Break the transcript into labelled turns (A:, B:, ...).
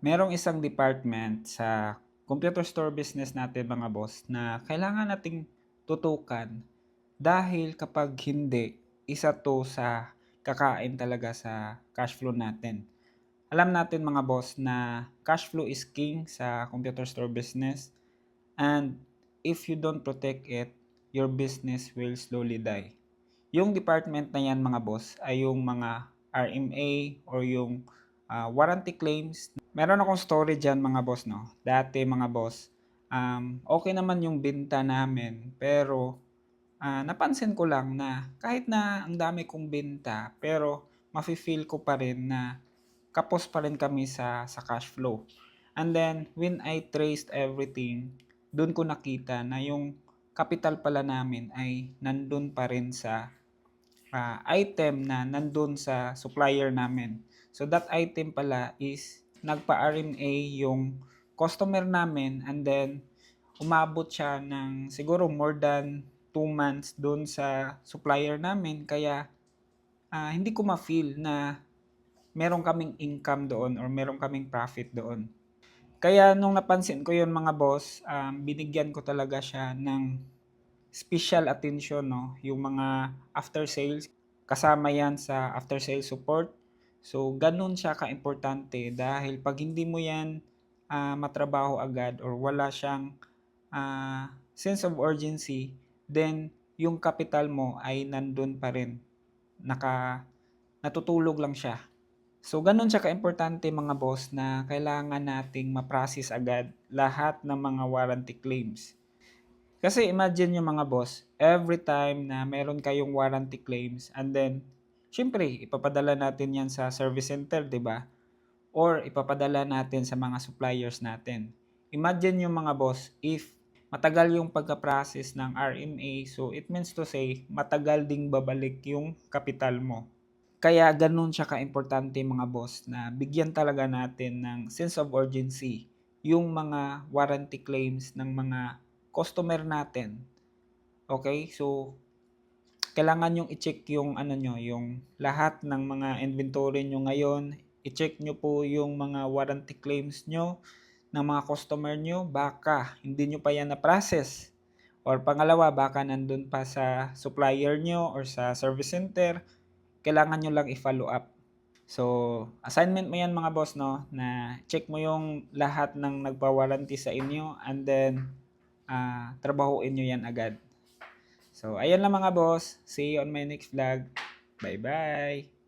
A: merong isang department sa computer store business natin mga boss na kailangan nating tutukan dahil kapag hindi, isa to sa kakain talaga sa cash flow natin. Alam natin mga boss na cash flow is king sa computer store business and if you don't protect it, your business will slowly die. Yung department na yan mga boss ay yung mga RMA or yung ah, warranty claims. Meron akong story dyan mga boss no. Dati mga boss, um, okay naman yung binta namin pero ah, napansin ko lang na kahit na ang dami kong binta pero mafe-feel ko pa rin na kapos pa rin kami sa, sa cash flow. And then when I traced everything, doon ko nakita na yung capital pala namin ay nandun pa rin sa ah, item na nandun sa supplier namin. So that item pala is nagpa-RMA yung customer namin and then umabot siya ng siguro more than 2 months doon sa supplier namin kaya ah, hindi ko ma-feel na meron kaming income doon or meron kaming profit doon. Kaya nung napansin ko yun mga boss, um, binigyan ko talaga siya ng special attention, no? Yung mga after sales, kasama yan sa after sales support. So, ganun siya ka-importante dahil pag hindi mo yan ah, matrabaho agad or wala siyang ah, sense of urgency, then yung capital mo ay nandun pa rin. Naka, natutulog lang siya. So, ganun siya ka-importante mga boss na kailangan nating ma-process agad lahat ng mga warranty claims. Kasi imagine yung mga boss, every time na meron kayong warranty claims and then, syempre, ipapadala natin yan sa service center, di ba? Or ipapadala natin sa mga suppliers natin. Imagine yung mga boss, if matagal yung pagka-process ng RMA, so it means to say, matagal ding babalik yung kapital mo. Kaya ganun siya ka-importante mga boss na bigyan talaga natin ng sense of urgency yung mga warranty claims ng mga customer natin. Okay? So, kailangan yung i-check yung ano nyo, yung lahat ng mga inventory nyo ngayon. I-check nyo po yung mga warranty claims nyo ng mga customer nyo. Baka hindi nyo pa yan na-process. Or pangalawa, baka nandun pa sa supplier nyo or sa service center. Kailangan nyo lang i-follow up. So, assignment mo yan mga boss, no? Na check mo yung lahat ng nagpa-warranty sa inyo and then ah trabahuin nyo yan agad. So, ayan lang mga boss. See you on my next vlog. Bye-bye!